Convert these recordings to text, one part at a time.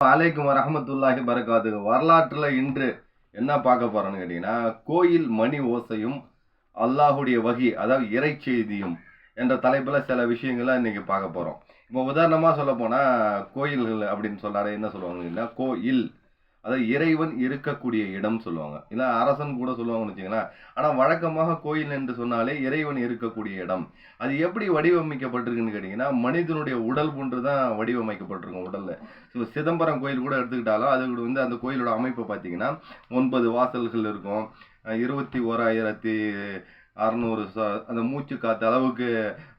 அலைக்கும் ரஹமத்துல்லாஹி பரகாது வரலாற்றில் இன்று என்ன பார்க்க போகிறோன்னு கேட்டிங்கன்னா கோயில் மணி ஓசையும் அல்லாஹுடைய வகி அதாவது இறை செய்தியும் என்ற தலைப்பில் சில விஷயங்களை இன்றைக்கி பார்க்க போகிறோம் இப்போ உதாரணமாக சொல்ல போனால் கோயில்கள் அப்படின்னு சொன்னாலே என்ன சொல்லுவாங்க இல்லை கோயில் அதாவது இறைவன் இருக்கக்கூடிய இடம் சொல்லுவாங்க. இல்லை அரசன் கூட சொல்லுவாங்கன்னு வச்சுங்களேன் ஆனால் வழக்கமாக கோயில் என்று சொன்னாலே இறைவன் இருக்கக்கூடிய இடம். அது எப்படி வடிவமைக்கப்பட்டிருக்குன்னு கேட்டிங்கன்னா மனிதனுடைய உடல் போன்று தான் வடிவமைக்கப்பட்டிருக்கும் உடலில். ஸோ சிதம்பரம் கோயில் கூட எடுத்துக்கிட்டாலும் அது கூட வந்து அந்த கோயிலோட அமைப்பு பார்த்தீங்கன்னா ஒன்பது வாசல்கள் இருக்கும். இருபத்தி ஓராயிரத்தி அறநூறு ச அந்த மூச்சு காத்த அளவுக்கு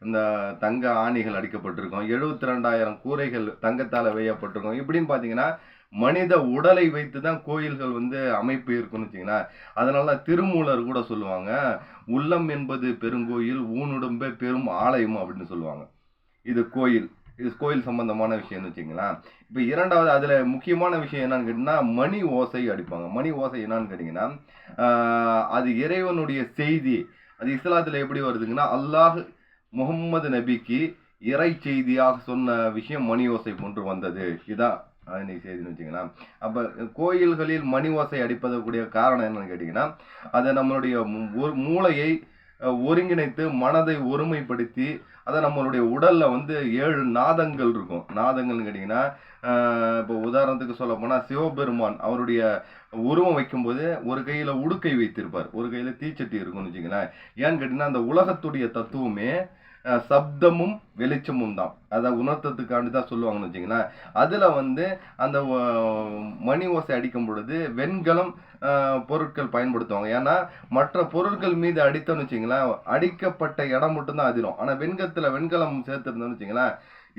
அந்த தங்க ஆணிகள் அடிக்கப்பட்டிருக்கும். எழுபத்தி ரெண்டாயிரம் கூரைகள் தங்கத்தால் வேயப்பட்டிருக்கும். இப்படின்னு பார்த்தீங்கன்னா மனித உடலை வைத்து தான் கோயில்கள் வந்து அமைப்பு இருக்குன்னு வச்சிங்கன்னா அதனால திருமூலர் கூட சொல்லுவாங்க உள்ளம் என்பது பெருங்கோயில் ஊனுடம்பே பெரும் ஆலயம் அப்படின்னு சொல்லுவாங்க. இது கோயில். இது கோயில் சம்பந்தமான விஷயம்னு வச்சிங்களேன் இப்போ இரண்டாவது அதில் முக்கியமான விஷயம் என்னன்னு கேட்டிங்கன்னா மணி ஓசை அடிப்பாங்க. மணி ஓசை என்னன்னு கேட்டிங்கன்னா அது இறைவனுடைய செய்தி. அது இஸ்லாத்தில் எப்படி வருதுங்கன்னா அல்லாஹ் முகம்மது நபிக்கு இறை செய்தியாக சொன்ன விஷயம் மணி ஓசை போன்று வந்தது. இதான் அஹ், இன்னைக்கு செய்தின்னு வச்சிங்கன்னா. அப்போ கோயில்களில் மணி ஓசை அடிப்பதற்குரிய காரணம் என்னன்னு கேட்டிங்கன்னா அதை நம்மளுடைய ஒரு மூளையை ஒருங்கிணைத்து மனதை ஒருமைப்படுத்தி அதை நம்மளுடைய உடலில் வந்து ஏழு நாதங்கள் இருக்கும். நாதங்கள்னு கேட்டிங்கன்னா இப்போ உதாரணத்துக்கு சொல்ல போனால் சிவபெருமான் அவருடைய உருவம் வைக்கும்போது ஒரு கையில் உடுக்கை வைத்திருப்பார். ஒரு கையில் தீச்சட்டி இருக்கும்னு வச்சுங்களேன். ஏன்னு கேட்டிங்கன்னா அந்த உலகத்துடைய தத்துவமே சப்தமும் வெளிச்சமும் தான். அதை உணர்த்ததுக்காண்டி தான் சொல்லுவாங்கன்னு வச்சிங்களேன் அதில் வந்து அந்த மணி ஓசை அடிக்கும் பொழுது வெண்கலம் பொருட்கள் பயன்படுத்துவாங்க. ஏன்னா மற்ற பொருட்கள் மீது அடித்தோம்னு வச்சிங்களேன் அடிக்கப்பட்ட இடம் மட்டும்தான் அதிரும். ஆனால் வெண்கலத்தில் வெண்கலம் சேர்த்துருந்தோம்னு வச்சுங்களேன்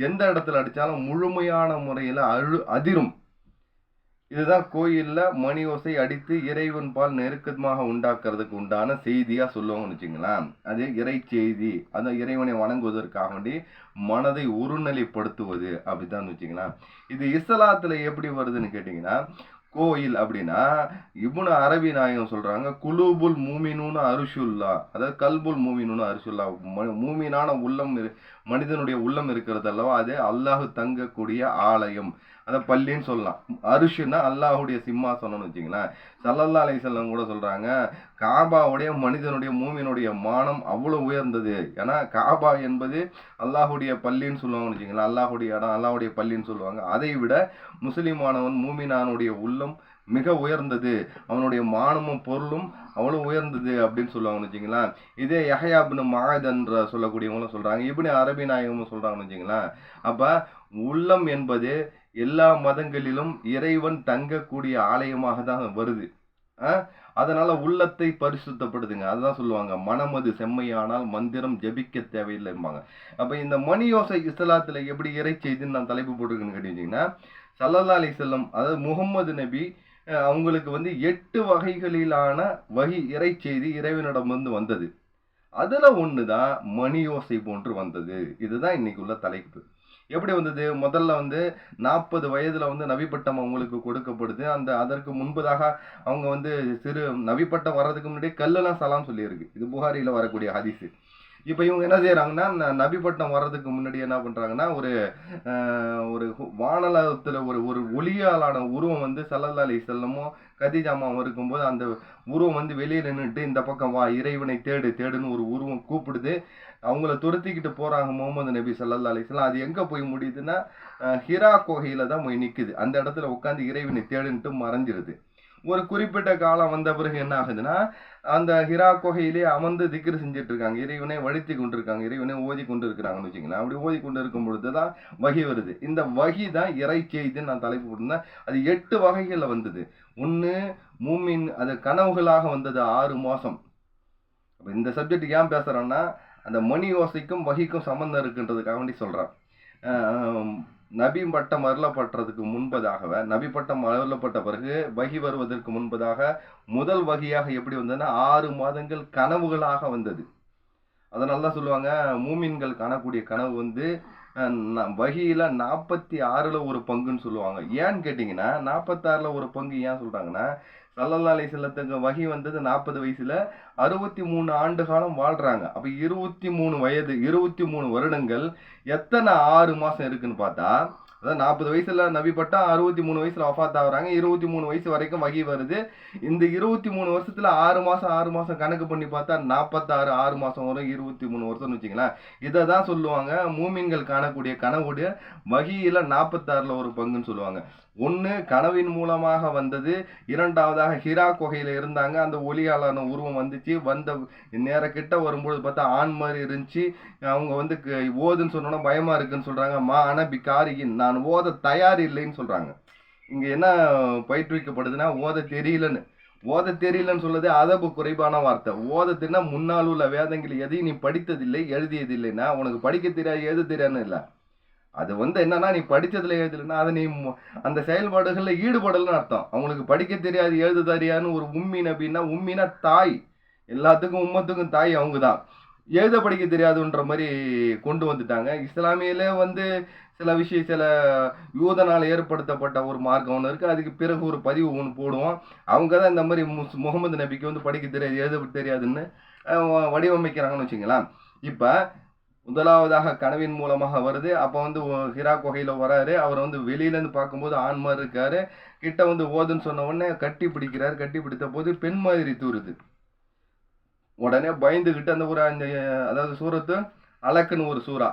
எந்த இடத்துல அடித்தாலும் முழுமையான முறையில் அழு அதிரும். இதுதான் கோயிலில் மணி ஓசை அடித்து இறைவன் பால் நெருக்கமாக உண்டாக்குறதுக்கு உண்டான செய்தியாக சொல்லுவாங்கன்னு வச்சுங்களேன். அது இறை செய்தி. அந்த இறைவனை வணங்குவதற்காக வேண்டி மனதை ஒருநிலைப்படுத்துவது அப்படிதான் வச்சுங்களேன். இது இஸ்லாத்தில் எப்படி வருதுன்னு கேட்டிங்கன்னா கோயில் அப்படின்னா இப்னு அரபி நாயகம் சொல்கிறாங்க குலூபுல் மூமினூன அரிசுல்லா. அதாவது கல்புல் மூமினூன அரிசுல்லா. ம- மூமினான உள்ளம் இரு- மனிதனுடைய உள்ளம் இருக்கிறது அல்லவா அது அல்லாஹ் தங்கக்கூடிய ஆலயம். அதை பள்ளின்னு சொல்லலாம். அரிஷுன்னா அல்லாஹுடைய சிம்மாசனம்னு வச்சுங்களேன் சல்லல்லா செல்லம் கூட சொல்கிறாங்க காபாவுடைய மனிதனுடைய மூமினுடைய மானம் அவ்வளோ உயர்ந்தது. ஏன்னா காபா என்பது அல்லாஹுடைய பள்ளின்னு சொல்லுவாங்கன்னு வச்சுங்களேன் அல்லாஹுடைய இடம் அல்லாஹுடைய பள்ளின்னு சொல்லுவாங்க. அதை விட முஸ்லிமானவன் மூமினானுடைய உள்ளம் மிக உயர்ந்தது. அவனுடைய மானமும் பொருளும் அவ்வளோ உயர்ந்தது அப்படின்னு சொல்லுவாங்கன்னு வச்சுங்களேன் இதே யஹயாபின் மகாதன்ற சொல்லக்கூடியவங்களும் சொல்கிறாங்க இப்படி அரபி நாயகமும் சொல்கிறாங்கன்னு வச்சுங்களேன் அப்போ உள்ளம் என்பது எல்லா மதங்களிலும் இறைவன் தங்கக்கூடிய ஆலயமாக தான் வருது. ஆ? அதனால உள்ளத்தை பரிசுத்தப்படுதுங்க அதுதான் சொல்லுவாங்க. மனமது செம்மையானால் மந்திரம் ஜெபிக்க தேவையில்லைம்பாங்க. அப்போ இந்த மணி யோசை இஸ்லாத்தில் எப்படி இறை செய்தின்னு நான் தலைப்பு போட்டிருக்கேன்னு கேட்டீங்கன்னா சல்லல்லா அலி செல்லம் அதாவது முகம்மது நபி அவங்களுக்கு வந்து எட்டு வகைகளிலான வகி இறை செய்தி இறைவனிடமிருந்து வந்தது. அதில் ஒன்று தான் மணி யோசை போன்று வந்தது. இதுதான் இன்னைக்கு உள்ள தலைப்பு. எப்படி வந்தது? முதல்ல வந்து நாற்பது வயதில் வந்து நவிப்பட்டம் அவங்களுக்கு கொடுக்கப்படுது. அந்த அதற்கு முன்பதாக அவங்க வந்து சிறு நவிப்பட்டம் வர்றதுக்கு முன்னாடியே கல்லெல்லாம் சலாம் சொல்லியிருக்கு. இது புகாரியில் வரக்கூடிய ஹதிசு இப்போ இவங்க என்ன செய்கிறாங்கன்னா நபிப்பட்டம் வர்றதுக்கு முன்னாடி என்ன பண்ணுறாங்கன்னா ஒரு ஒரு வானலத்தில் ஒரு ஒரு ஒளியாலான உருவம் வந்து சல்லல்லா அலி செல்லமும் கதிஜாமாவும் இருக்கும்போது அந்த உருவம் வந்து வெளியே நின்றுட்டு இந்த பக்கம் வா இறைவனை தேடு தேடுன்னு ஒரு உருவம் கூப்பிடுது. அவங்கள துரத்திக்கிட்டு போகிறாங்க முகமது நபி சல்லா அலிஸ்லாம் அது எங்கே போய் முடியுதுன்னா ஹிரா கோகையில் தான் போய் நிற்குது அந்த இடத்துல உட்காந்து இறைவனை தேடுன்ட்டு மறைஞ்சிருது. ஒரு குறிப்பிட்ட காலம் வந்த பிறகு என்ன ஆகுதுன்னா அந்த ஹிரா குகையிலே அமர்ந்து திக்ரு செஞ்சுட்டு இருக்காங்க இறைவனை வழித்தி கொண்டிருக்காங்க. இறைவனை ஓதி கொண்டு இருக்கிறாங்கன்னு வச்சுங்களேன் அப்படி ஓதி கொண்டு இருக்கும் பொழுது தான் வகி வருது. இந்த வகி தான் இறை செய்தின்னு நான் தலைப்பு போட்டிருந்தேன். அது எட்டு வகைகளில் வந்தது. ஒன்று மூமின் அது கனவுகளாக வந்தது ஆறு மாதம் அப்போ இந்த சப்ஜெக்ட் ஏன் பேசுகிறேன்னா அந்த மணி ஓசைக்கும் வகிக்கும் சம்மந்தம் இருக்குன்றதுக்காக வேண்டி சொல்கிறான் நபி பட்டம் அருளப்பட்டதுக்கு முன்பதாகவே நபி பட்டம் அருளப்பட்ட பிறகு வகி வருவதற்கு முன்பதாக முதல் வகையாக எப்படி வந்ததுன்னா ஆறு மாதங்கள் கனவுகளாக வந்தது. அதனால தான் சொல்லுவாங்க மூமின்கள் காணக்கூடிய கனவு வந்து வகையில் நாற்பத்தி ஆறில் ஒரு பங்குன்னு சொல்லுவாங்க. ஏன்னு கேட்டிங்கன்னா நாற்பத்தாறில் ஒரு பங்கு ஏன் சொல்கிறாங்கன்னா சல்லல்லா அலி செல்லத்துக்கு வகி வந்தது நாற்பது வயசில் அறுபத்தி மூணு ஆண்டு காலம் வாழ்கிறாங்க அப்போ இருபத்தி மூணு வயது இருபத்தி மூணு வருடங்கள் எத்தனை ஆறு மாதம் இருக்குன்னு பார்த்தா அதாவது நாற்பது வயசுல நபி பட்டா அறுபத்தி மூணு வயசுல வஃபாத் ஆகுறாங்க. இருபத்தி மூணு வயசு வரைக்கும் வகி வருது. இந்த இருபத்தி மூணு வருஷத்துல ஆறு மாசம் ஆறு மாசம் கணக்கு பண்ணி பார்த்தா நாற்பத்தாறு ஆறு மாசம் வரும் இருபத்தி மூணு வருஷம்னு வச்சுங்களேன் இதை தான் சொல்லுவாங்க. மூமின்கள் காணக்கூடிய கனவுடைய வகியில நாற்பத்தாறுல ஒரு பங்குன்னு சொல்லுவாங்க. ஒன்று கனவின் மூலமாக வந்தது. இரண்டாவதாக ஹிரா கொகையில் இருந்தாங்க. அந்த ஒளியாளான உருவம் வந்துச்சு. வந்த நேர கிட்ட வரும்பொழுது பார்த்தா ஆண் மாதிரி இருந்துச்சு. அவங்க வந்து க- ஓதுன்னு சொன்னோன்னா பயமாக இருக்குன்னு சொல்கிறாங்க மா அனபி காரியின் நான் நான் ஓத தயார் இல்லைன்னு சொல்கிறாங்க இங்கே என்ன பயிற்றுவிக்கப்படுதுன்னா ஓத தெரியலன்னு. ஓத தெரியலன்னு சொல்லுது அதபு குறைவான வார்த்தை. ஓத முன்னால் உள்ள வேதங்கள் எதையும் நீ படித்ததில்லை எழுதியதில்லைன்னா உனக்கு படிக்க தெரியாது எழுத தெரியாதுன்னு இல்லை. அது வந்து என்னன்னா நீ படித்ததில் எழுதலைன்னா அதை நீ அந்த செயல்பாடுகளில் ஈடுபடலன்னு அர்த்தம். அவங்களுக்கு படிக்க தெரியாது எழுத தெரியாதுன்னு ஒரு உம்மி அப்படின்னா உம்மினா தாய். எல்லாத்துக்கும் உம்மத்துக்கும் தாய் அவங்க தான் எழுத படிக்க தெரியாதுன்ற மாதிரி கொண்டு வந்துட்டாங்க. இஸ்லாமியிலே வந்து சில விஷயம் சில யூதனால் ஏற்படுத்தப்பட்ட ஒரு மார்க்கம் ஒன்று இருக்குது அதுக்கு பிறகு ஒரு பதிவு ஒன்று போடுவோம். அவங்க தான் இந்த மாதிரி முஸ் முகமது நபிக்கு வந்து படிக்க தெரியாது எழுத தெரியாதுன்னு வடிவமைக்கிறாங்கன்னு வச்சுங்களேன் இப்போ முதலாவதாக கனவின் மூலமாக வருது. அப்போ வந்து ஹிரா கொகையில் வராரு. அவர் வந்து வெளியிலேருந்து பார்க்கும்போது ஆண் மாதிரி இருக்காரு. கிட்ட வந்து ஓதுன்னு சொன்ன உடனே கட்டி பிடிக்கிறார். கட்டி பிடித்த போது பெண் மாதிரி தூருது. உடனே பயந்துக்கிட்டு அந்த ஒரு அந்த அதாவது சூரத்து அலக்குன்னு ஒரு சூறா.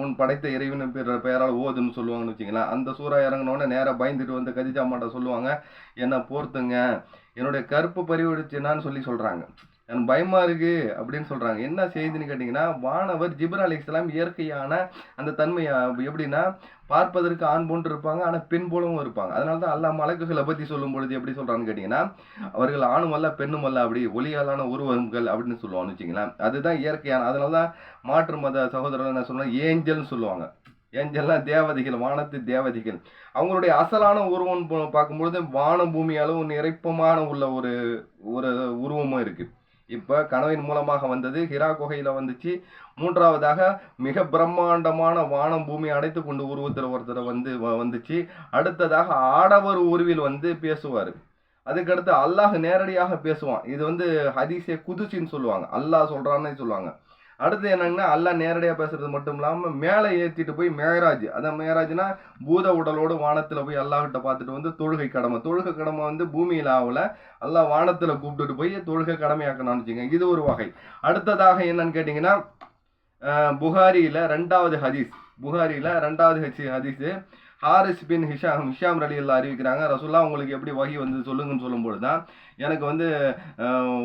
உன் படைத்த இறைவன் பெயர் பெயரால் ஓதுன்னு சொல்லுவாங்கன்னு வச்சுங்களேன் அந்த சூறா இறங்கினோடனே நேராக பயந்துட்டு வந்து கதிஜா மாட்ட சொல்லுவாங்க என்னை போர்த்துங்க. என்னுடைய கருப்பு பறிவிடுச்சுன்னான்னு சொல்லி சொல்கிறாங்க எனக்கு பயமா இருக்கு அப்படின்னு சொல்றாங்க. என்ன செய்தின்னு கேட்டீங்கன்னா வானவர் ஜிபர் அலி இஸ்லாம் இயற்கையான அந்த தன்மை எப்படின்னா பார்ப்பதற்கு ஆண் போன்று இருப்பாங்க ஆனா பெண் போலவும் இருப்பாங்க. அதனால தான் அல்லா மலக்குகளை பத்தி சொல்லும் பொழுது எப்படி சொல்றான்னு கேட்டிங்கன்னா அவர்கள் ஆணும் அல்ல பெண்ணும் அல்ல அப்படி ஒளியாலான உருவங்கள் அப்படின்னு சொல்லுவாங்கன்னு வச்சுங்களேன் அதுதான் இயற்கையான அதனால தான் மாற்று மத சகோதரர்கள் என்ன சொல்லுவாங்க ஏஞ்சல்னு சொல்லுவாங்க. ஏஞ்சல்லாம் தேவதைகள் வானத்து தேவதைகள். அவங்களுடைய அசலான உருவம் பார்க்கும்பொழுது வான பூமி அளவு நிறைப்பமான உள்ள ஒரு ஒரு உருவமும் இருக்குது இப்போ கனவின் மூலமாக வந்தது ஹிரா குகையில் வந்துச்சு. மூன்றாவதாக மிக பிரம்மாண்டமான வானம் பூமி அடைத்து கொண்டு உருவத்தில் ஒருத்தர் வந்து வ- வந்துச்சு. அடுத்ததாக ஆடவர் உருவில் வந்து பேசுவார். அதுக்கடுத்து அல்லாஹ் நேரடியாக பேசுவான். இது வந்து ஹதீஸே குதிச்சின்னு சொல்லுவாங்க. அல்லாஹ் சொல்றான்னு சொல்லுவாங்க. அடுத்து என்னங்கன்னா அல்லா நேரடியாக பேசுறது மட்டும் இல்லாமல் மேலே ஏற்றிட்டு போய் மேராஜ் அதான் மேராஜ்னா பூத உடலோடு வானத்தில் போய் அல்லாஹிட்ட பார்த்துட்டு வந்து தொழுகை கடமை. தொழுகை கடமை வந்து பூமியில் ஆகல அல்லாஹ் வானத்தில் கூப்பிட்டுட்டு போய் தொழுகை கடமையாக்கணும்னு வச்சுங்க இது ஒரு வகை. அடுத்ததாக என்னன்னு கேட்டிங்கன்னா புகாரியில் ரெண்டாவது ஹதீஸ். புகாரியில் ரெண்டாவது ஹதீஸு. ஹாரிஸ் பின் ஹிஷாம் ஹிஷாம் ரலி அல்லா அறிவிக்கிறாங்க ரசுல்லா உங்களுக்கு எப்படி வகி வந்து சொல்லுங்கன்னு சொல்லும்போது தான் எனக்கு வந்து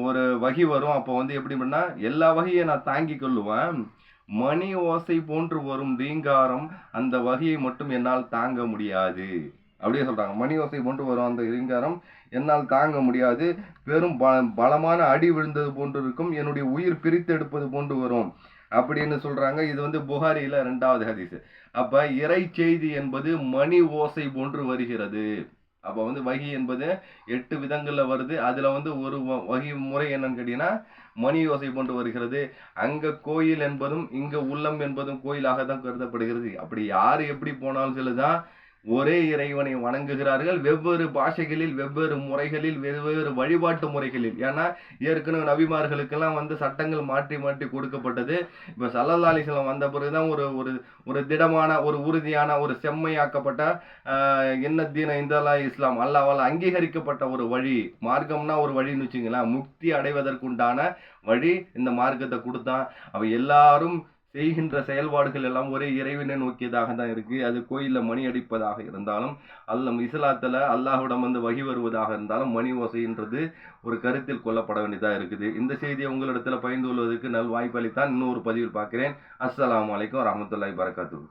ஒரு வகி வரும். அப்போ வந்து எப்படி பண்ணால் எல்லா வகையும் நான் தாங்கி கொள்ளுவேன். மணி ஓசை போன்று வரும் ரீங்காரம் அந்த வகையை மட்டும் என்னால் தாங்க முடியாது. அப்படியே சொல்கிறாங்க மணி ஓசை போன்று வரும் அந்த ரீங்காரம் என்னால் தாங்க முடியாது. பெரும் பலமான அடி விழுந்தது போன்று இருக்கும். என்னுடைய உயிர் பிரித்தெடுப்பது போன்று வரும். அப்படின்னு சொல்றாங்க. இது வந்து புகாரியில ரெண்டாவது ஹதீஸ். அப்ப இறை செய்தி என்பது மணி ஓசை போன்று வருகிறது. அப்ப வந்து வகி என்பது எட்டு விதங்கள்ல வருது. அதுல வந்து ஒரு வ- வகி முறை என்னன்னு கேட்டீங்கன்னா மணி ஓசை போன்று வருகிறது. அங்க கோயில் என்பதும் இங்க உள்ளம் என்பதும் கோயிலாக தான் கருதப்படுகிறது. அப்படி யாரு எப்படி போனாலும் சொல்லுதான் ஒரே இறைவனை வணங்குகிறார்கள். வெவ்வேறு பாஷைகளில் வெவ்வேறு முறைகளில் வெவ்வேறு வழிபாட்டு முறைகளில். ஏன்னா ஏற்கனவே நபிமார்களுக்கெல்லாம் வந்து சட்டங்கள் மாற்றி மாற்றி கொடுக்கப்பட்டது. இப்போ சல்லல்லாலிசலம் வந்த பிறகுதான் ஒரு ஒரு ஒரு திடமான ஒரு உறுதியான ஒரு செம்மையாக்கப்பட்ட என்ன தீன இந்தலா இஸ்லாம் அல்லாவால் அங்கீகரிக்கப்பட்ட ஒரு வழி மார்க்கம்னா ஒரு வழின்னு வச்சுங்களேன். முக்தி அடைவதற்குண்டான வழி இந்த மார்க்கத்தை கொடுத்தான். அவ எல்லாரும் செய்கின்ற செயல்பாடுகள் எல்லாம் ஒரே இறைவனை நோக்கியதாக தான் இருக்கு. அது கோயிலில் மணி அடிப்பதாக இருந்தாலும் அல்ல இஸ்லாத்தில் அல்லாஹ்விடம் வந்து வகி வருவதாக இருந்தாலும் மணி ஓசைன்றது ஒரு கருத்தில் கொள்ளப்பட வேண்டியதாக இருக்குது. இந்த செய்தியை உங்களிடத்தில் பகிர்ந்து கொள்வதற்கு நல் வாய்ப்பு அளித்தான் இன்னொரு பதிவில் பார்க்கிறேன். அஸ்லாம் அலைக்கும் வரமத்துல்லாய் வரகாத்துஹு